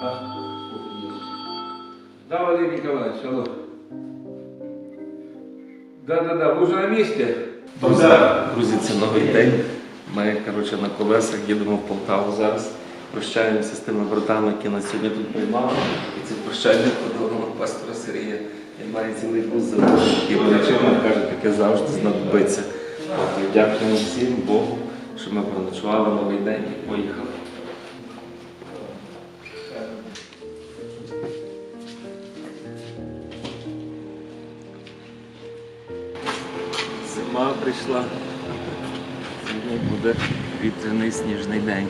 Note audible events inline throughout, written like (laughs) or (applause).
Да, Валерий Николаевич, алло. Да-да-да, вы уже на месте? Друзі, це новий день. Ми коротше, на колесах їдемо в Полтаву зараз. Прощаємося з тими братами, які нас сьогодні тут приймали. І цей прощальний подарунок пастора Сергія. Він має цілий бус за і причина каже, таке завжди знадобиться. Дякуємо всім Богу, що ми проночували новий день і поїхали. Зима. Сьогодні буде вітряний сніжний день.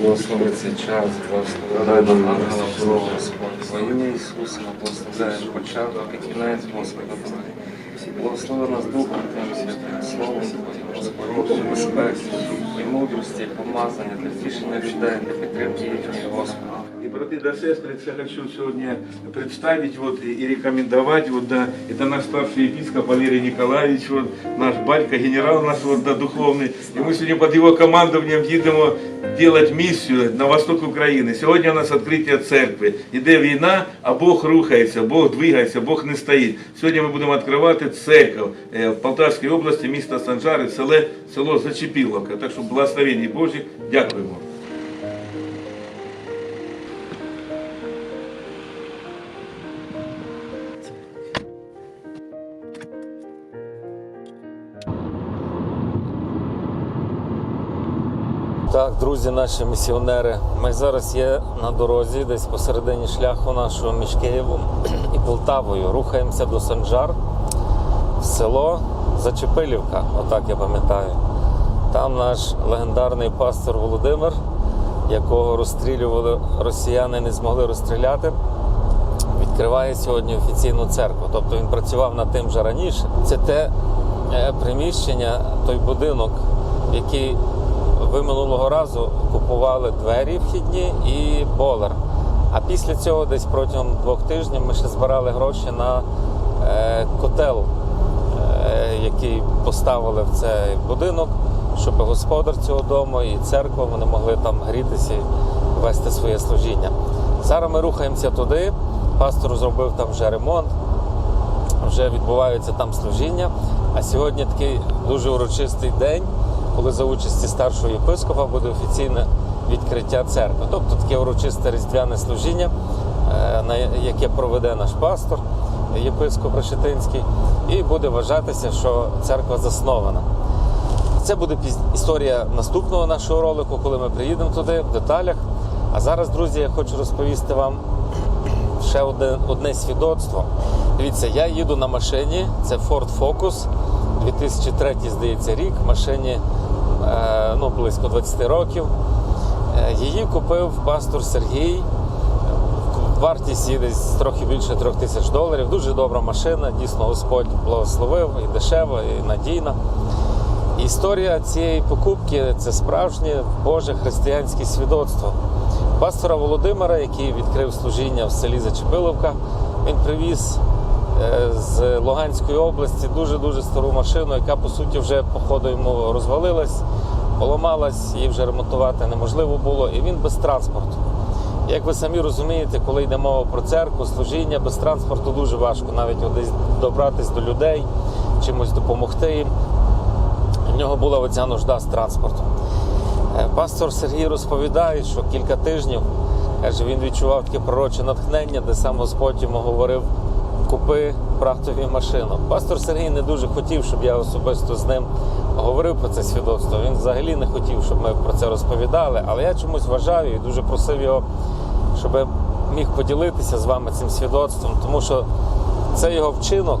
Благослови цей час, благослови нам ангела Божого Господь. Во ім'я Ісуса благословляємо початок і кінець Господа Бога. Благослови нас Духом Твоїм Святим, Словом Твоїм, Господь, безпеці, і мудрості, і помазання для втішення людей, для підтримки їхньої Господа. И, браты да сестры, я хочу сегодня представить вот, и рекомендовать, вот, да, это наш старший епископ Валерий Николаевич, вот, наш батька, генерал наш вот, да, духовный. И мы сегодня под его командованием едем делать миссию на восток України. Сьогодні у нас відкриття церкви. Іде війна, а Бог рухається, Бог двигається, Бог не стоїть. Сьогодні ми будемо відкривати церкву е, в Полтавській області, місто Санжари, село, село Зачепіловка. Так що благословення Божі, дякуємо. Друзі, наші місіонери. Ми зараз є на дорозі, десь посередині шляху нашого між Києвом і Полтавою. Рухаємося до Санжар в село Зачепилівка, отак я пам'ятаю. Там наш легендарний пастор Володимир, якого розстрілювали росіяни, не змогли розстріляти. Відкриває сьогодні офіційну церкву. Тобто він працював над тим вже раніше. Це те е, приміщення, той будинок, який ви минулого разу купували двері вхідні і болер. А після цього, десь протягом двох тижнів, ми ще збирали гроші на е, котел, е, який поставили в цей будинок, щоб господар цього дому і церква вони могли там грітися і вести своє служіння. Зараз ми рухаємося туди. Пастор зробив там вже ремонт вже відбуваються там служіння. А сьогодні такий дуже урочистий день, коли за участі старшого єпископа буде офіційне відкриття церкви. Тобто таке урочисте різдвяне служіння, е, яке проведе наш пастор, єпископ Решетинський, і буде вважатися, що церква заснована. Це буде історія наступного нашого ролику, коли ми приїдемо туди в деталях. А зараз, друзі, я хочу розповісти вам ще одне, одне свідоцтво. Дивіться, я їду на машині, це Ford Focus, 2003, здається, рік, машині ну, близько 20 років. Е, її купив пастор Сергій. Вартість десь трохи більше трьох тисяч доларів. Дуже добра машина, дійсно Господь благословив і дешева, і надійна. Історія цієї покупки це справжнє Боже християнське свідоцтво. Пастора Володимира, який відкрив служіння в селі Зачепиловка, він привіз е, з Луганської області дуже-дуже стару машину, яка по суті вже по ходу йому розвалилась, поламалась, її вже ремонтувати неможливо було, і він без транспорту. Як ви самі розумієте, коли йде мова про церкву, служіння без транспорту дуже важко навіть десь добратись до людей, чимось допомогти їм. В нього була оця нужда з транспортом. Е, Пастор Сергій розповідає, що кілька тижнів каже, він відчував таке пророче натхнення, де сам Господь йому говорив: купи прахтові машину. Пастор Сергій не дуже хотів, щоб я особисто з ним говорив про це свідоцтво. Він взагалі не хотів, щоб ми про це розповідали. Але я чомусь вважаю і дуже просив його, щоб міг поділитися з вами цим свідоцтвом, тому що це його вчинок.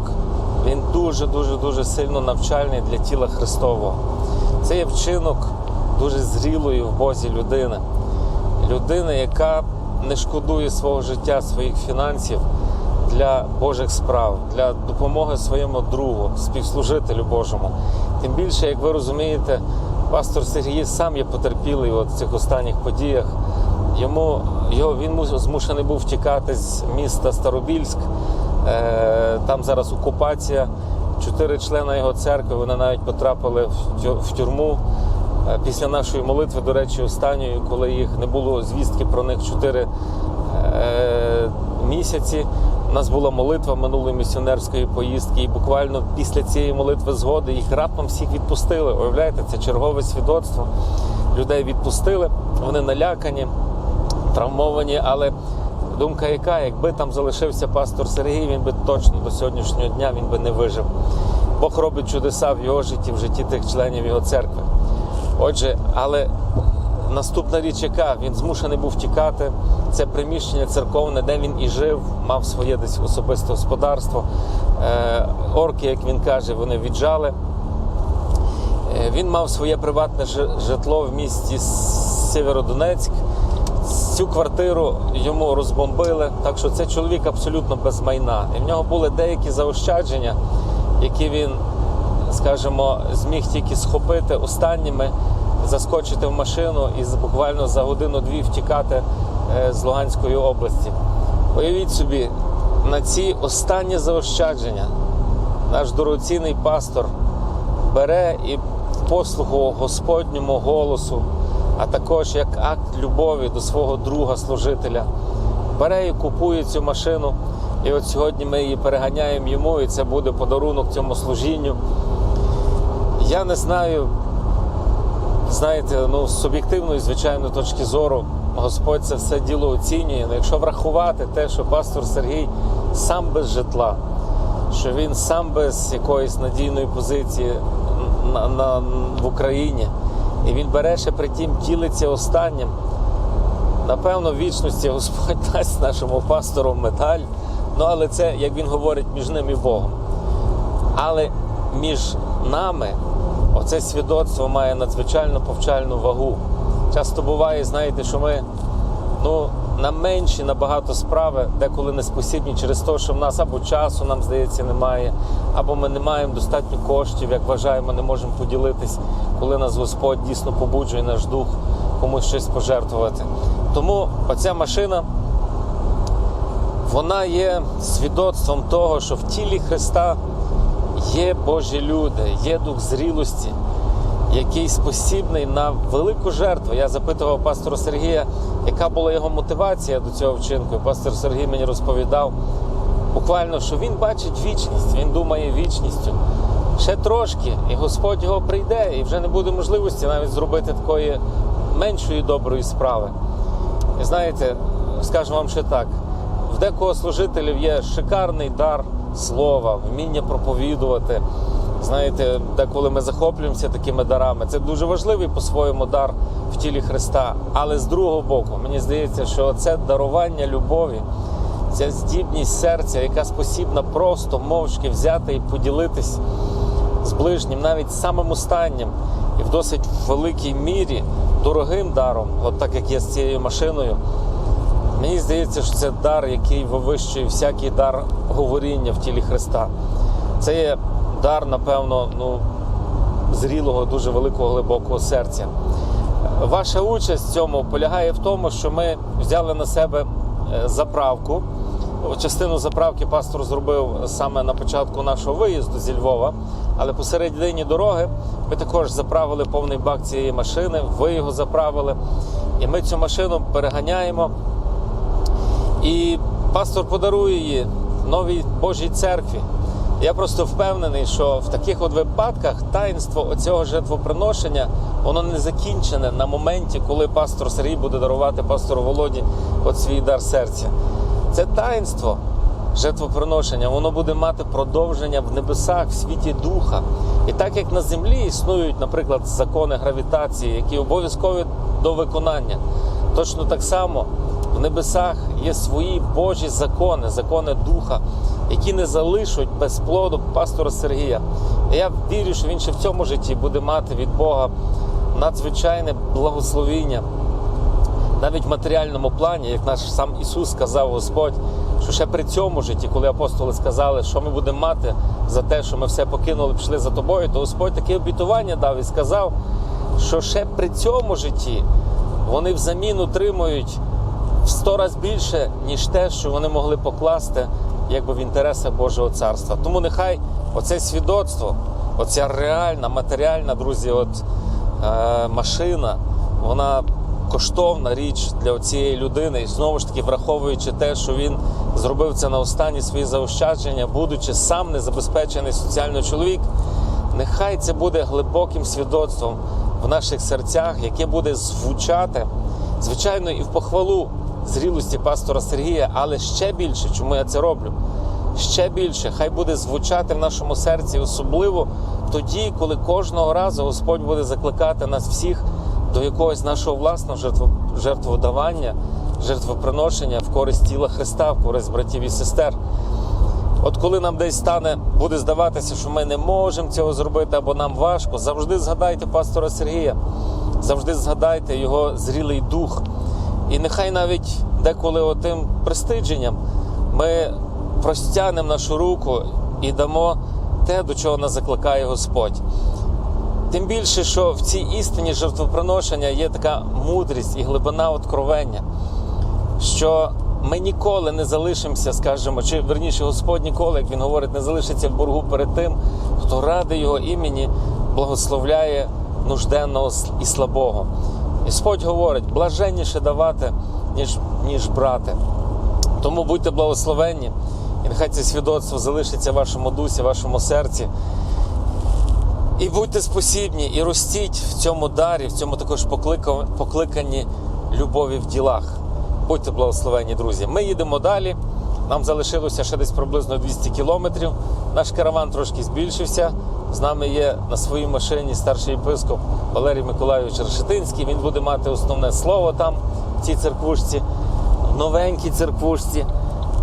Він дуже дуже дуже сильно навчальний для тіла Христового. Це є вчинок дуже зрілої в Бозі людини. Людини, яка не шкодує свого життя, своїх фінансів для Божих справ, для допомоги своєму другу, співслужителю Божому. Тим більше, як ви розумієте, пастор Сергій сам є потерпілий от в цих останніх подіях. Йому його він змушений був втікати з міста Старобільськ. Е, там зараз окупація. чотири члена його церкви. Вони навіть потрапили в тюрму. Е, Після нашої молитви, до речі, останньої, коли їх не було звістки про них чотири е, місяці. У нас була молитва минулої місіонерської поїздки, і буквально після цієї молитви згоди їх раптом всіх відпустили. Уявляєте, це чергове свідоцтво. Людей відпустили, вони налякані, травмовані, але думка яка, якби там залишився пастор Сергій, він би точно до сьогоднішнього дня він би не вижив. Бог робить чудеса в його житті, в житті тих членів його церкви. Отже, але наступна річ, яка він змушений був тікати, це приміщення церковне, де він і жив, мав своє десь особисте господарство. Е, орки, як він каже, вони віджали. Е, Він мав своє приватне житло в місті Сєвєродонецьк. Цю квартиру йому розбомбили, так що це чоловік абсолютно без майна. І в нього були деякі заощадження, які він, скажімо, зміг тільки схопити останніми, заскочити в машину і буквально за годину-дві втікати е, з Луганської області. Уявіть собі, на ці останні заощадження наш дорогоцінний пастор бере і в послуху Господньому голосу, а також як акт любові до свого друга служителя, бере і купує цю машину. І от сьогодні ми її переганяємо йому, і це буде подарунок цьому служінню. Я не знаю, знаєте, ну з суб'єктивної, звичайно, точки зору, Господь це все діло оцінює. Ну, якщо врахувати те, що пастор Сергій сам без житла, що він сам без якоїсь надійної позиції на, на, в Україні, і він бере ще при тім ділиться останнім. Напевно, в вічності Господь (laughs) дасть нашому пастору медаль. Ну, але це, як він говорить, між ним і Богом. Але між нами оце свідоцтво має надзвичайно повчальну вагу. Часто буває, знаєте, що ми ну, на менші набагато справи, деколи не спосібні через те, що в нас або часу, нам здається, немає, або ми не маємо достатньо коштів, як вважаємо, не можемо поділитись, коли нас Господь дійсно побуджує наш дух комусь щось пожертвувати. Тому оця машина вона є свідоцтвом того, що в тілі Христа є Божі люди, є дух зрілості, який спосібний на велику жертву. Я запитував пастора Сергія, яка була його мотивація до цього вчинку. І Пастор Сергій мені розповідав буквально, що він бачить вічність, він думає вічністю. Ще трошки, і Господь його прийде, і вже не буде можливості навіть зробити такої меншої доброї справи. І знаєте, скажу вам ще так: в декого служителів є шикарний дар слова, вміння проповідувати. Знаєте, деколи ми захоплюємося такими дарами. Це дуже важливий по-своєму дар в тілі Христа. Але з другого боку, мені здається, що це дарування любові, ця здібність серця, яка спосібна просто мовчки взяти і поділитись з ближнім, навіть самим останнім, і в досить великій мірі дорогим даром, от так як є з цією машиною. Мені здається, що це дар, який вивищує всякий дар говоріння в тілі Христа. Це є дар, напевно, ну, зрілого, дуже великого глибокого серця. Ваша участь в цьому полягає в тому, що ми взяли на себе е, заправку. Частину заправки пастор зробив саме на початку нашого виїзду зі Львова, але посередині дороги ми також заправили повний бак цієї машини, ви його заправили, і ми цю машину переганяємо. І пастор подарує її новій Божій церкві. Я просто впевнений, що в таких от випадках таїнство оцього жертвоприношення воно не закінчене на моменті, коли пастор Сергій буде дарувати пастору Володі от свій дар серця. Це таїнство жертвоприношення, воно буде мати продовження в небесах, в світі духа. І так як на землі існують, наприклад, закони гравітації, які обов'язкові до виконання, точно так само в небесах є свої Божі закони, закони духа, які не залишать без плоду пастора Сергія. Я вірю, що він ще в цьому житті буде мати від Бога надзвичайне благословіння. Навіть в матеріальному плані, як наш сам Ісус сказав Господь, що ще при цьому житті, коли апостоли сказали, що ми будемо мати за те, що ми все покинули, пішли за тобою, то Господь таке обітування дав і сказав, що ще при цьому житті вони взамін отримують в сто раз більше, ніж те, що вони могли покласти якби в інтересах Божого царства. Тому нехай оце свідоцтво, оця реальна, матеріальна, друзі, от е, машина, вона коштовна річ для цієї людини. І знову ж таки, враховуючи те, що він зробив це на останні свої заощадження, будучи сам незабезпечений соціально чоловік, нехай це буде глибоким свідоцтвом в наших серцях, яке буде звучати, звичайно, і в похвалу зрілості пастора Сергія, але ще більше, чому я це роблю? Ще більше, хай буде звучати в нашому серці, особливо тоді, коли кожного разу Господь буде закликати нас всіх до якогось нашого власного жертво, жертводавання, жертвоприношення в користь тіла Христа, в користь братів і сестер. От коли нам десь стане, буде здаватися, що ми не можемо цього зробити або нам важко, завжди згадайте пастора Сергія, завжди згадайте його зрілий дух. І нехай навіть деколи отим пристидженням ми простягнемо нашу руку і дамо те, до чого нас закликає Господь. Тим більше, що в цій істині жертвоприношення є така мудрість і глибина откровення, що ми ніколи не залишимося, скажімо, чи верніше Господь ніколи, як він говорить, не залишиться в боргу перед тим, хто ради його імені благословляє нужденного і слабого. Господь говорить, блаженніше давати, ніж, ніж брати. Тому будьте благословенні, і нехай це свідоцтво залишиться в вашому дусі, в вашому серці. І будьте спосібні, і ростіть в цьому дарі, в цьому також поклика- покликанні любові в ділах. Будьте благословені, друзі. Ми їдемо далі. Нам залишилося ще десь приблизно 200 кілометрів. Наш караван трошки збільшився. З нами є на своїй машині старший єпископ Валерій Миколайович Решетинський. Він буде мати основне слово там, в цій церквушці, новенькій церквушці,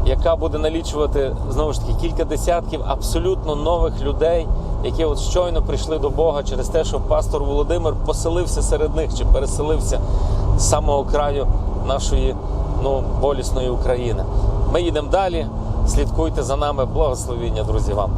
яка буде налічувати знову ж таки кілька десятків абсолютно нових людей, які от щойно прийшли до Бога через те, що пастор Володимир поселився серед них чи переселився з самого краю нашої ну, болісної України. Ми їдемо далі. Слідкуйте за нами. Благословіння, друзі, вам.